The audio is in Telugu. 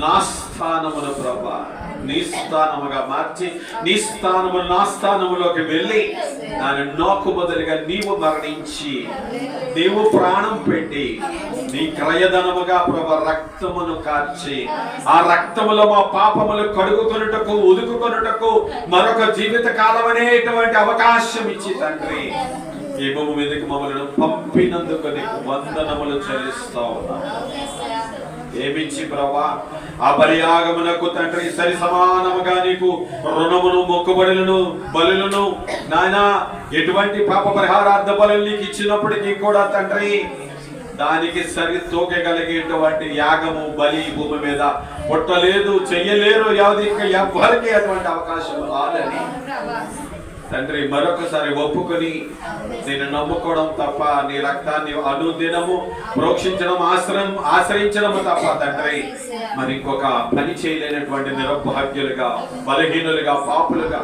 నా స్థానమును ప్రభా నీ స్థానముగా మార్చి నీ స్థానము నా స్థానములోకి వెళ్ళి దాని నోకు బదులుగా నీవు మరణించి నీవు ప్రాణం పెట్టి నీ క్రయధనముగా ప్రభా రక్తమును కార్చి ఆ రక్తములో మా పాపములు కడుగుకొనుటకు ఉదుకుకొనుటకు మరొక జీవిత కాలం అనేటువంటి అవకాశం ఇచ్చి తండ్రి. ఈ భూమి మీదకి మమ్మల్ని పంపినందుకు నీకు వందనములు చెల్లిస్తా ఉన్నాను ఏమిచ్చి ప్రభా? ఆ బలియాగమునకు తండ్రి సరి సమానముగా నీకు రుణమును మొక్కుబడులను బలులను నాయన ఎటువంటి పాప పరిహారార్థ బలు నీకు ఇచ్చినప్పటికీ కూడా తండ్రి దానికి సరి తోకగలిగేటువంటి యాగము బలి భూమి మీద పుట్టలేదు చెయ్యలేరు యావది ఎవ్వరికి అటువంటి అవకాశం రాదని తండ్రి మరొకసారి ఒప్పుకొని నేను నమ్ముకోవడం తప్ప నీ రక్తాన్ని అనుదినము ప్రోక్షించడం ఆశ్రయం ఆశ్రయించడం తప్ప తండ్రి. మరి ఇంకొక పని చేయలేనటువంటి నిరభాగ్యులుగా బలహీనులుగా పాపులుగా